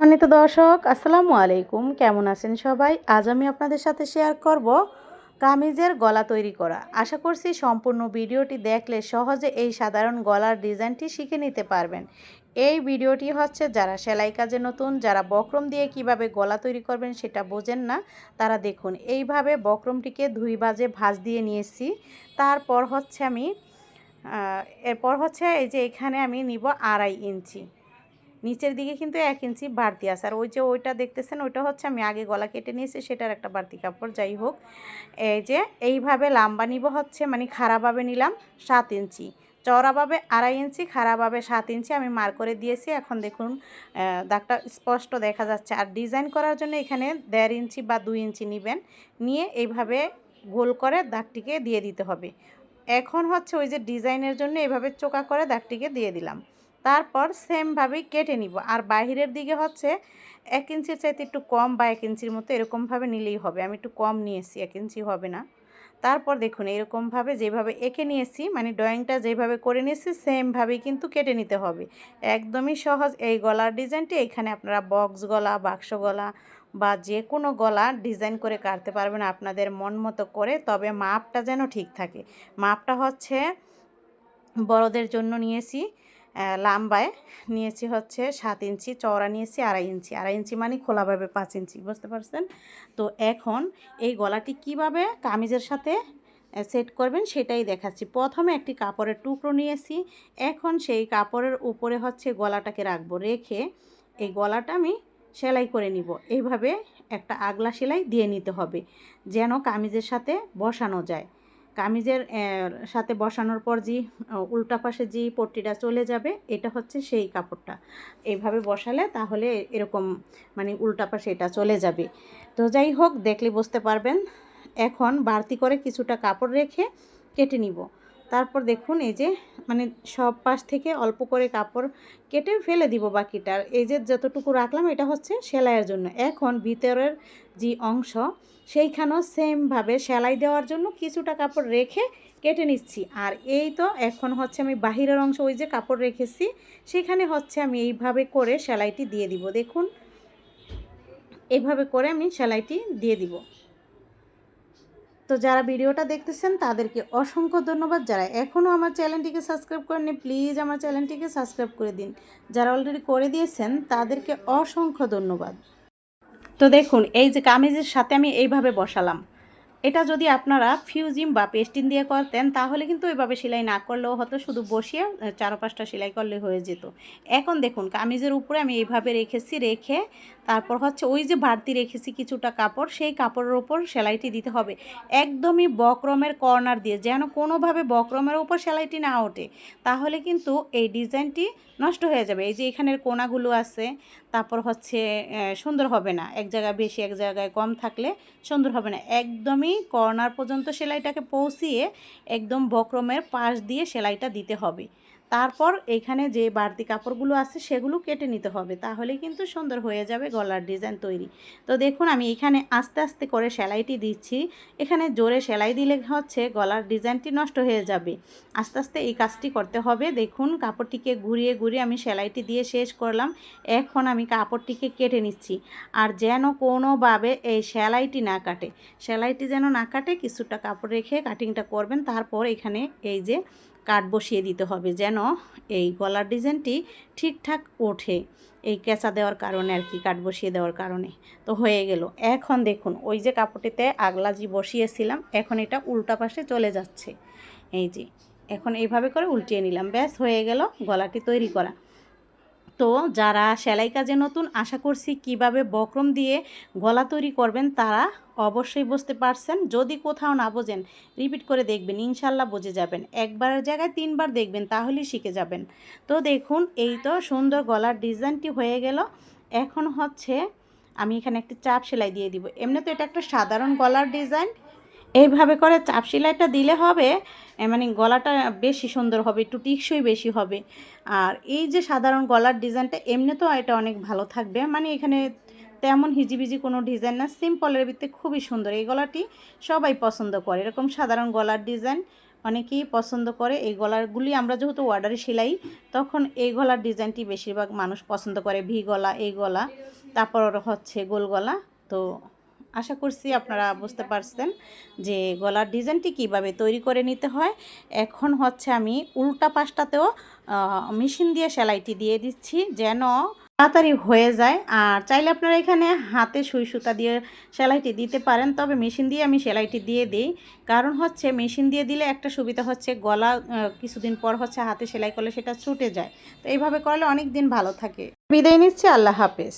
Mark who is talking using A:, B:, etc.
A: সম্মানিত দর্শক, আসসালামু আলাইকুম। কেমন আছেন সবাই? আজ আমি আপনাদের সাথে শেয়ার করব কামিজের গলা তৈরি করা। আশা করছি সম্পূর্ণ ভিডিওটি দেখলে সহজে এই সাধারণ গলার ডিজাইনটি শিখে নিতে পারবেন। এই ভিডিওটি হচ্ছে যারা সেলাই কাজে নতুন, যারা বক্রম দিয়ে কীভাবে গলা তৈরি করবেন সেটা বোঝেন না, তারা দেখুন। এইভাবে বক্রমটিকে ধুই বাজে ভাজ দিয়ে নিয়েছি। তারপর হচ্ছে আমি এরপর হচ্ছে এই যে এখানে আমি নিব আড়াই ইঞ্চি। নিচের দিকে কিন্তু এক ইঞ্চি বাড়তি আছে। আর ওই যে ওইটা দেখতেছেন, ওইটা হচ্ছে আমি আগে গলা কেটে নিয়েছি, সেটার একটা বাড়তি কাপড়। যাই হোক, এই যে এইভাবে লাম্বা নিব হচ্ছে মানে খারাপভাবে নিলাম সাত ইঞ্চি। চওড়াভাবে আড়াই ইঞ্চি খারাপভাবে সাত ইঞ্চি আমি মার করে দিয়েছি। এখন দেখুন দাগটা স্পষ্ট দেখা যাচ্ছে। আর ডিজাইন করার জন্য এখানে দেড় ইঞ্চি বা দুই ইঞ্চি নেবেন। নিয়ে এইভাবে গোল করে দাগটিকে দিয়ে দিতে হবে। এখন হচ্ছে ওই যে ডিজাইনের জন্য এইভাবে চোকা করে দাগটিকে দিয়ে দিলাম। তারপর সেমভাবেই কেটে নিব। আর বাহিরের দিকে হচ্ছে এক ইঞ্চির চাইতে একটু কম বা এক ইঞ্চির মতো এরকমভাবে নিলেই হবে। আমি একটু কম নিয়েছি, এক ইঞ্চি হবে না। তারপর দেখুন এরকমভাবে যেভাবে এঁকে নিয়েছি মানে ড্রয়িংটা যেভাবে করে নিয়েছি সেমভাবেই কিন্তু কেটে নিতে হবে। একদমই সহজ এই গলার ডিজাইনটি এখানে আপনারা বক্স গলা, বাক্স গলা বা যে কোনো গলা ডিজাইন করে কাটতে পারবেন আপনাদের মন মতো করে। তবে মাপটা যেন ঠিক থাকে। মাপটা হচ্ছে বড়দের জন্য নিয়েছি। লাম্বায় নিয়েছি হচ্ছে সাত ইঞ্চি, চওড়া নিয়েছি আড়াই ইঞ্চি। আড়াই ইঞ্চি মানে খোলাভাবে পাঁচ ইঞ্চি, বুঝতে পারছেন? তো এখন এই গলাটি কীভাবে কামিজের সাথে সেট করবেন সেটাই দেখাচ্ছি। প্রথমে একটি কাপড়ের টুকরো নিয়েছি। এখন সেই কাপড়ের উপরে হচ্ছে গলাটাকে রাখব। রেখে এই গলাটা আমি সেলাই করে নিব। এইভাবে একটা আগলা সেলাই দিয়ে নিতে হবে, যেন কামিজের সাথে বসানো যায়। কামিজের সাথে বসানোর পর যে উল্টা পাশে যে পট্টিটা চলে যাবে, এটা হচ্ছে সেই কাপড়টা। এইভাবে বসালে তাহলে এরকম মানে উল্টা পাশে এটা চলে যাবে। তো যাই হোক, দেখলে বুঝতে পারবেন। এখন বাড়তি করে কিছুটা কাপড় রেখে কেটে নিব। তারপর দেখুন এই যে মানে সব পাশ থেকে অল্প করে কাপড় কেটে ফেলে দিব বাকিটার এই যে যতটুকু রাখলাম এটা হচ্ছে সেলাইয়ের জন্য। এখন ভিতরের যে অংশ সেইখানেও সেমভাবে সেলাই দেওয়ার জন্য কিছুটা কাপড় রেখে কেটে নিচ্ছি। আর এই তো এখন হচ্ছে আমি বাহিরের অংশ ওই যে কাপড় রেখেছি, সেখানে হচ্ছে আমি এইভাবে করে সেলাইটি দিয়ে দিব। দেখুন এইভাবে করে আমি সেলাইটি দিয়ে দিব। তো যারা ভিডিওটা দেখতেছেন, তাদেরকে অসংখ্য ধন্যবাদ। যারা এখনও আমার চ্যানেলটিকে সাবস্ক্রাইব করেননি, প্লিজ আমার চ্যানেলটিকে সাবস্ক্রাইব করে দিন। যারা অলরেডি করে দিয়েছেন, তাদেরকে অসংখ্য ধন্যবাদ। তো দেখুন, এই যে কামিজের সাথে আমি এইভাবে বসালাম। এটা যদি আপনারা ফিউজিম বা পেস্টিন দিয়ে করতেন তাহলে কিন্তু ওইভাবে সেলাই না করলেও হতো। শুধু বসিয়ে আহ, চারো পাঁচটা সেলাই করলে হয়ে যেত। এখন দেখুন কামিজের উপরে আমি এইভাবে রেখেছি রেখে তারপর হচ্ছে ওই যে বাড়তি রেখেছি কিছুটা কাপড় সেই কাপড়ের ওপর সেলাইটি দিতে হবে। একদমই বক্রমের কর্নার দিয়ে যেন কোনোভাবে বক্রমের ওপর সেলাইটি না ওঠে তাহলে কিন্তু এই ডিজাইনটি নষ্ট হয়ে যাবে। এই যে এখানের কোনাগুলো আছে তারপর হচ্ছে সুন্দর হবে না। এক জায়গায় বেশি, এক জায়গায় কম থাকলে সুন্দর হবে না। একদমই কর্নার পর্যন্ত সেলাইটাকে পৌঁছিয়ে একদম বক্রমের পাশ দিয়ে সেলাইটা দিতে হবে। তারপর এখানে যে বাড়তি কাপড়গুলো আছে সেগুলো কেটে নিতে হবে। তাহলে কিন্তু সুন্দর হয়ে যাবে গলার ডিজাইন তৈরি। তো দেখুন, আমি এখানে আস্তে আস্তে করে সেলাইটি দিচ্ছি। এখানে জোরে সেলাই দিলে হচ্ছে গলার ডিজাইনটি নষ্ট হয়ে যাবে। আস্তে আস্তে এই কাজটি করতে হবে। দেখুন, কাপড়টিকে ঘুরিয়ে ঘুরিয়ে আমি সেলাইটি দিয়ে শেষ করলাম। এখন আমি কাপড়টিকে কেটে নিচ্ছি। আর যেন কোনোভাবে এই সেলাইটি না কাটে। সেলাইটি যেন না কাটে, কিছুটা কাপড় রেখে কাটিংটা করবেন। তারপর এখানে এই যে কাট বসিয়ে দিতে হবে যেন এই গলার ডিজাইনটি ঠিকঠাক ওঠে এই কেঁচা দেওয়ার কারণে আর কি কাট বসিয়ে দেওয়ার কারণে। তো হয়ে গেল। এখন দেখুন, ওই যে কাপড়টিতে আগলাজি বসিয়েছিলাম, এখন এটা উল্টা পাশে চলে যাচ্ছে। এই যে, এখন এইভাবে করে উল্টিয়ে নিলাম। ব্যাস, হয়ে গেল গলাটি তৈরি করা। তো যারা সেলাই কাজে নতুন, আশা করছি কীভাবে বক্রম দিয়ে গলা তৈরি করবেন তারা অবশ্যই বুঝতে পারছেন। যদি কোথাও না বোঝেন, রিপিট করে দেখবেন, ইনশাল্লাহ বুঝে যাবেন। একবারের জায়গায় তিনবার দেখবেন, তাহলেই শিখে যাবেন। তো দেখুন, এই তো সুন্দর গলার ডিজাইনটি হয়ে গেল। এখন হচ্ছে আমি এখানে একটি চাপ সেলাই দিয়ে দিব। এমনি তো এটা একটা সাধারণ গলার ডিজাইন। এইভাবে করে চাপ সেলাইটা দিলে হবে মানে গলাটা বেশি সুন্দর হবে, একটু টিকসই বেশি হবে। আর এই যে সাধারণ গলার ডিজাইনটা এমনি তো এটা অনেক ভালো থাকবে। মানে এখানে তেমন হিজিবিজি কোনো ডিজাইন না, সিম্পলের ভিতরে খুবই সুন্দর। এই গলাটি সবাই পছন্দ করে। এরকম সাধারণ গলার ডিজাইন অনেকেই পছন্দ করে। এই গলারগুলি আমরা যেহেতু অর্ডারে সেলাই, তখন এই গলার ডিজাইনটি বেশিরভাগ মানুষ পছন্দ করে। ভি গলা এই গলা, তারপর হচ্ছে গোল গলা। তো আশা করছি আপনারা বুঝতে পারছেন যে গলার ডিজাইনটি কীভাবে তৈরি করে নিতে হয়। এখন হচ্ছে আমি উল্টা পাশটাতেও মেশিন দিয়ে সেলাইটি দিয়ে দিচ্ছি যেন তাড়াতাড়ি হয়ে যায়। আর চাইলে আপনারা এখানে হাতে সুই সুতা দিয়ে সেলাইটি দিতে পারেন, তবে মেশিন দিয়ে আমি সেলাইটি দিয়ে দিই। কারণ হচ্ছে মেশিন দিয়ে দিলে একটা সুবিধা হচ্ছে গলা কিছুদিন পর হচ্ছে হাতে সেলাই করলে সেটা ছুটে যায়। তো এইভাবে করলে অনেক দিন ভালো থাকে। বিদায় নিচ্ছি, আল্লাহ হাফেজ।